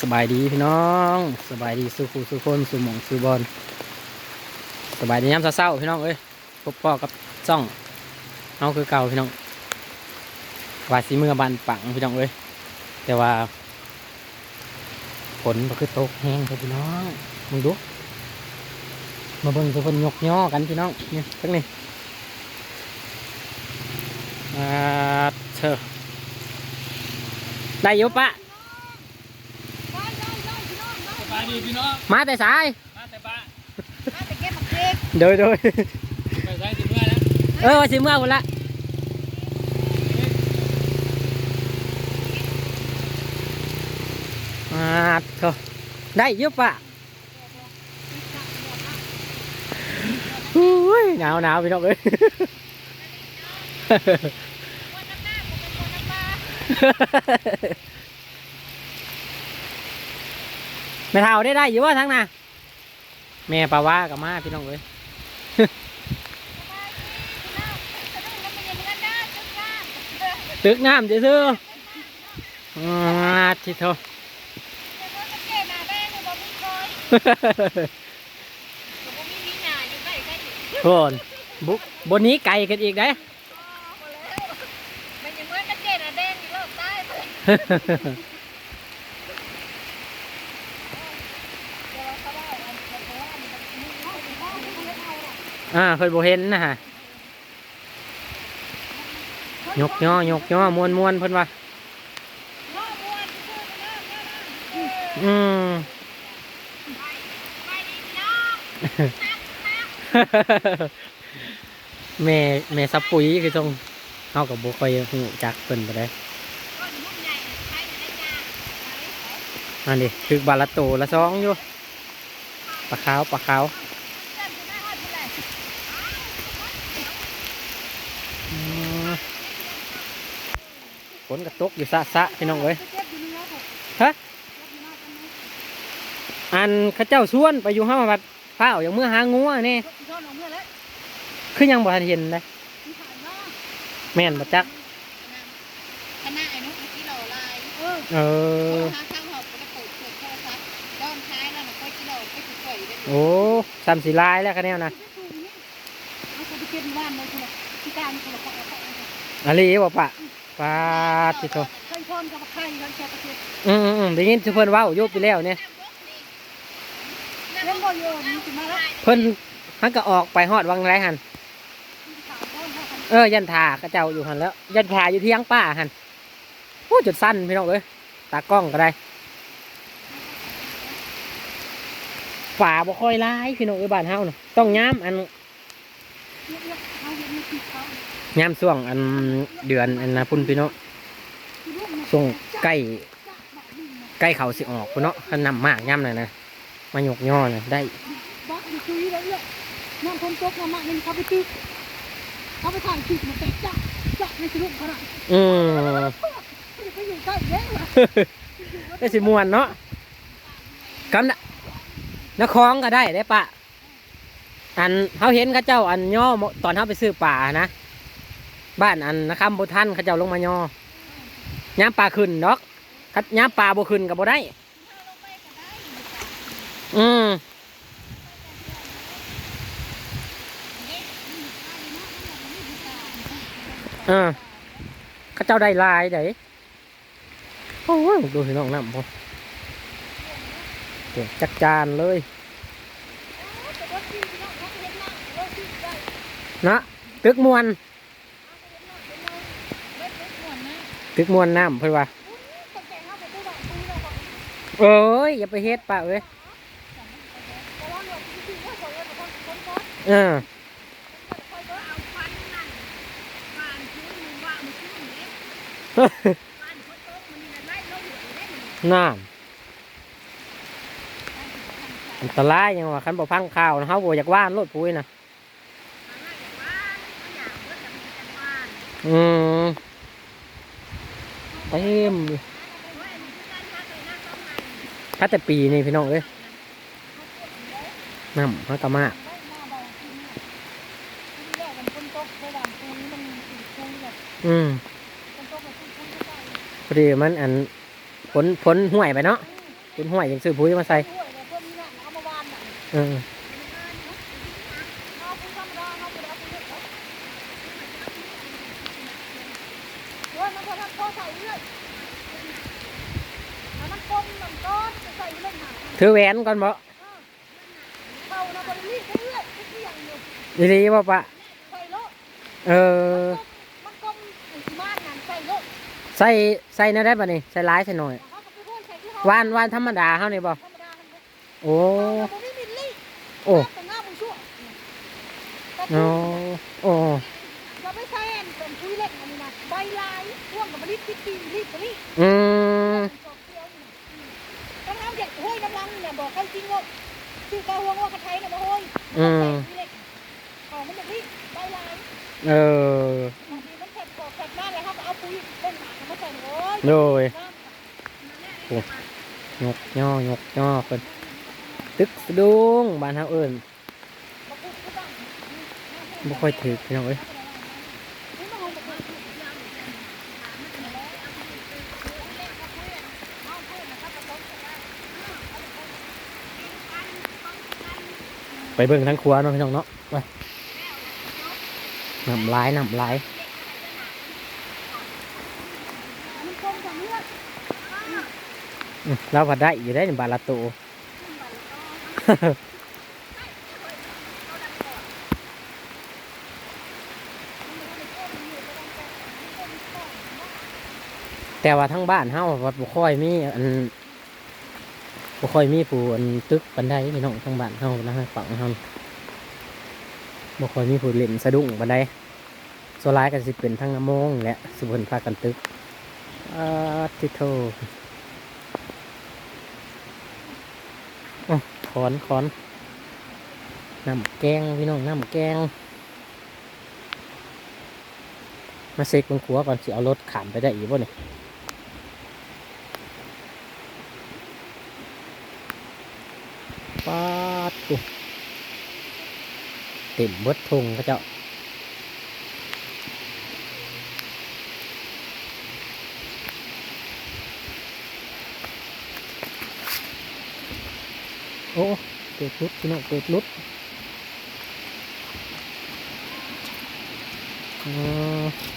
สบายดีพี่น้องสบายดีสู้คู่สู้คนสู้หมองสู้บอลสบายดีย้ำเศร้าพี่น้องเอ้ยพบพ่อกับจ้องเอาคือเก่าพี่น้องว่าสีเมื่อบานปังพี่น้องเอ้ยแต่ว่าฝนก็คือตกแห้งพี่น้องมึงดูมาเบิ่งทุกคนยกย่อกันพี่น้องนี่ทั้งนี้อ่าเชอได้ยุปะ สบายดีพี่น้องมาแต่สาย มาแต่บ้านโดยโดยไปใช้ถึงเมื่อแล้วเออว่าสิเมื่อคนละอ่าโถได้อยุบปะอุ้ยหนาวหนาวพี่น้องเอ้ย ไม่เท่าได้ได้อยู่ว่าทั้งน่ะแม่ปาว่ากับมาพี่น้องเอ้ยตึกน้ำเดี๋ยวซื้ออ่าทิโทโคนบุบนนี้ไก่กันอีกได้อ่าเคยบ่ เห็นนะฮะยกย่อยกย่อมวนมวนเพิ่นว่าอืมแม่แม่ซับปุ๋ยคือทรงเฮากับบ่ค่อยฮู้จักเพิ่นบ่ได้อันนี้คือบาละโตละสองอยู่ปลาขาวปลาขาวอืม ฝนกระตกอยู่ซะซะพี่น้องเอ้ยอันข้าเจ้าชวนไปอยู่ห้าวัดเฝ้าอย่างเมื่อหางัวนี่คือยังบ่ทันเห็นเลยแม่นบ่จักคณะไอ้นุ๊กที่เราลายเออเออทางข้างหอบก็จะเปิดเปิดโทรศัพท์ด้อนท้ายแล้วมันก็กิโลก็ถูกปล่อยได้โอ้ซ้ำสีลายแล้วคะแนนนะเอาไปเก็บบ้านเลยคุณ การคุณละคนละคนอะไรบ่ปะปาดสิโตเคยพนกับใครกันแค่ประเทศอืมอืมอืมได้ยินทุกเพิ่นว้าอยู่ไปแล้วเนี่ยเล่นบอลโยนถึงมาแล้วเพิ่นหันก็ออกไปฮอดวังไรหันเออ ยันทากระเจ้าอยู่หันแล้ว ยันทาอยู่ที่ยังป้าหันโอ้จุดสั้นพี่น้องเอ้ยตากล้องก็ได้ฝ่าบ่ค่อยร้ายพี่น้องเอ้ยบ้านเฮาน่ะต้องย้ำอัน ยอะๆเขาเห็นมีติดเขาย้ำช่วงอันเดือนอันนะพุ่นพี่น้องช่วงใกล้ใกล้เขาสิออกพุ่นเนาะขันนำมากย้ำหน่อยนะมาหยกย่อน่ะได้บ้านอยู่คุยแล้วเนี่ยน้ำคนตกน้ำมันเขาไปตึกเขาไปถ่ายคลิปมาแต่จ้าจ้าในสรุปขนาดอืมเขาอยู่ใกล้เด้งละได้สิมวนเนาะกำนะนครก็ได้ได้ปะ อันเขาเห็นเขาเจ้าอันย่อตอนเขาไปซื้อป่านะ บ้านอันนะครับบุทันเขาเจ้าลงมาย่อย่าป่าขึ้นดอกคัดย่าป่าบ่ขึ้นกับบ่ได้ อืมเออเขาเจ้าได้ลายเด้โอ้ยดูสิน้องน้ำพอเก่งจักจานเลย นะตึกมวนตึกมวนน้ำเพื่อนว่าเอ้ยอย่าไปเฮ็ดป่ะเอ้ยเออน้ำอันตรายยังว่าคันบ่พังข้าวนะเฮาบ่อยากว่านรถปุ้ยนะ อืมเต็มเลยถ้าแต่ปีนี่พี่น้องเอ้ยน้ำมันก็มากอืมพอดีมันอันผลผลห่วยไปเนาะเป็นห้วยยังซื้อปุ๋ยมาใส่ด้วยเนี่ยเพิ่มนี่นะเอามาวานน่ะเออ เอาปุ๋ยธรรมดาเอาปุ๋ยเอาปุ๋ยเล็กเอาเฮ้ยมันพอ ทำพอใส่เรื่อยให้มันกลมมันก้อนจะใส่เล่นหาถือแหวนก่อนบ่เข้านะบริลีเรื่อยๆเรื่อยๆอยู่ดีดีบ่ปะใส่โลดเออมันกลมมันสิบ้านนั่นใส่โลดใส่ใส่แนวได้บ่นี่ใส่หลายใส่น้อยเขาก็ไปพ่นใส่ที่เขาวานวานธรรมดาเฮานี่บ่ธรรมดามันก็โอ้เอาบ่มีมิลลี่โอ้แต่หน้ามึงชั่วแต่โอ้โอ้เราไม่ใช่เป็นคุยเล็กอันนี้นะใบลา กับบริติตีรีบรีบอืมต้องเอาเด็กห้วยน้ำลังเนี่ยบอกเขาจริงว่าชื่อกาห่วงว่ากระไทยเนี่ยมาห้วยของมันอย่างนี้ใบลายเออบางทีมันแผดกอกแผดมากเลยครับเอาปุ๋ยเล่นหมามาใส่โอ้ยโดยยกย่อยกย่อเพิ่นตึกสะดุงบ้านเฮาเอิ้นบ่ค่อยถึกพี่น้องเอ้ย ไปเบิ่งทั้งครัวเนาะพี่น้องเนาะไปน้ำลายน้ำลายมันำเร็จอืมเราผัดได้อยู่ได้ในบาลาโต แต่ว่าทั้งบ้านเฮาวัดบุค่อยมีอันบุค่อยมีผู้อันตึกบันไดพี่น้องทั้งบ้านเฮานะฝั่งเฮาบุค่อยมีผู้เล่นสะดุ้งบันไดโซลายกันสิเป็นทั้งน้ำมงและสุพรรณพากันตึกอาทิโทอ๋อขอนขอนน้ำแกงพี่น้องน้ำแกงมาเซ็กบนขัวก่อนสิเอารถขามไปได้อีกบ่เนี่ย ปาดตุเต็มเบิดทงก็เจ้าโอ้เกิดรุดพี่น้องเกิดรุดอ๋อ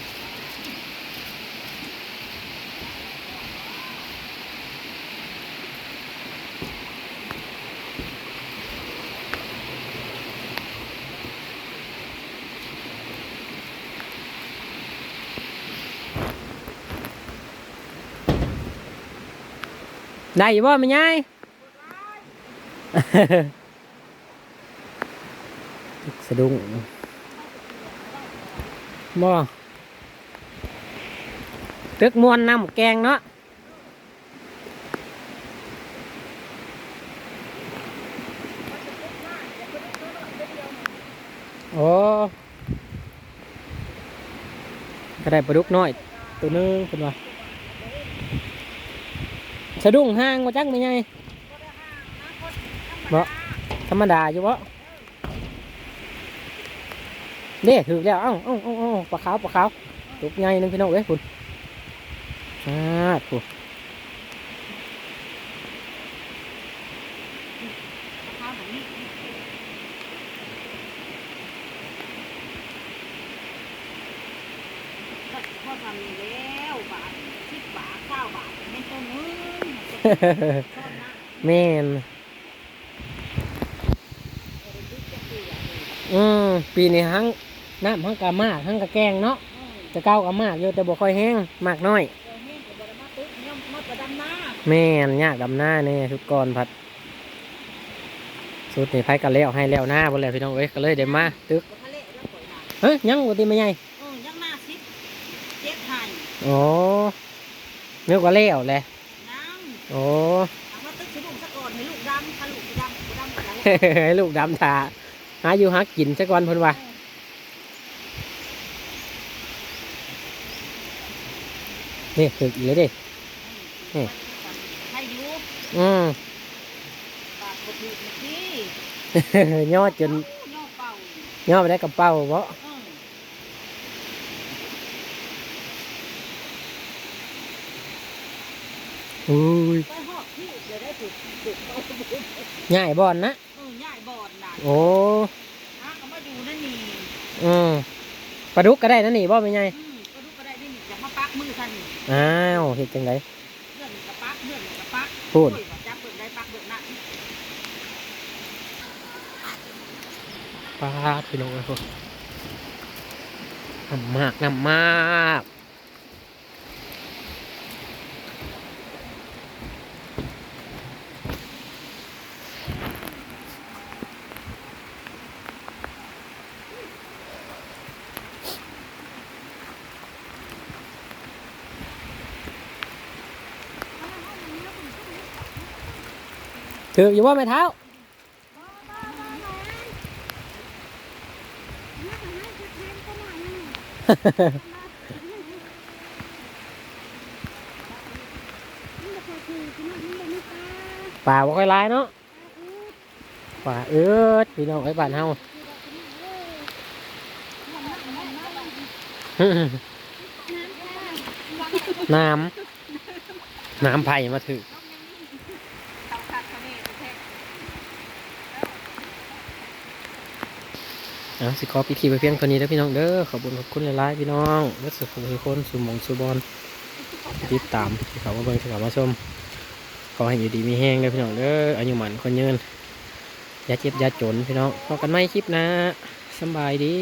ได้อยู่บ่แม่ยายสะดุ้งบ่ตึกมวนน้ำแกงเนาะโอ้ก็ได้ปลาดุกน้อย ตัวหนึงเป็นว่า สะดุ้งห้างมาจักไม่ไงบ่ธรรมดาอยู่บ่เด้ถือแล้วเอ้าเอ้าเอ้าเอ้าปลาขาวปลาขาวตุกใหญ่หนึงพี่น้องเอ้ยคุณอ่าถูก พอทำแล้วบาทสิบบาทเก้าบาทไม่ต้องเงิน แม่นอืมปีนี้หังน้ำหังกะมากหังกะแกงเนาะจะเก้ากะมากอยู่แต่บ่ค่อยแห้งมากน้อยแม่นยากดำหน้าเนี่ยทุกกอนพัดสุดนี่ไผกันแล้วให้แล้วหน้าบ่แล้วพี่น้องเอ้ยก็เลยเดี๋ยวมาตึกเฮ้ยยังบ่ติไม่ใหญ่ยังหน้าสิบเจ็ดไห่โอ้นึกว่าแล้วแหละน้ โอ้ำถามว่าตึกสะดุ้งสะก่อนให้ลูกดำถ้าลูกดำดำอะไรให้ลูกดำถาหาอยู่หากินซะก่อนเพิ่นว่านี่ถึกอีกแล้วเดิให้อยู่อืม ปากบกอยู่ที่ย่อจน ย่อเป่าย่อไปได้กระเป๋าบ่เอ ออุ้ยไปหอบที่เดี๋ยวได้ถูกถูกเอาสมุนง่ายบอนนะ เออง่ายบอดน่ะโอ้ฮะก็มาดูนั่นนี่อืมปลาดุกก็ได้นั่นนี่บ่เป็นไงอืมก็ดูก็ได้ได้นี่จะมาปักมือท่านนี่อ้าวเฮ็ดจังได เพื่อนกับปักเพื่อนกับปักพูด โอ้ยว่าจับเบิ่งได้ปักเบิ่งนั่นปลาพี่น้องเอ้ยพวกน้ำมากน้ำมาก ถืออยู่ว่าไม่เท้าป่าบ่ค่อยร้ายเนาะป่าเอิดพี่น้องไอ้บ้านเฮาน้ำน้ำไผ่มาถือ เขาคัดเขาแม่แท้ เอาสิขอพิธีไปเพียงเท่านี้แล้วพี่น้องเด้อขอบคุณขอบคุณหลายๆพี่น้องเมื่อสุขทุกคนสุมงสุบอลติดตามที่เขามาเบิ่งที่เขามาชมขอให้อยู่ดีมีแห้งเลยพี่น้องเด้ออายุหมันคนยืนยาเจ็บยาจนพี่น้องพบกันไม่คลิปหนะสบายดี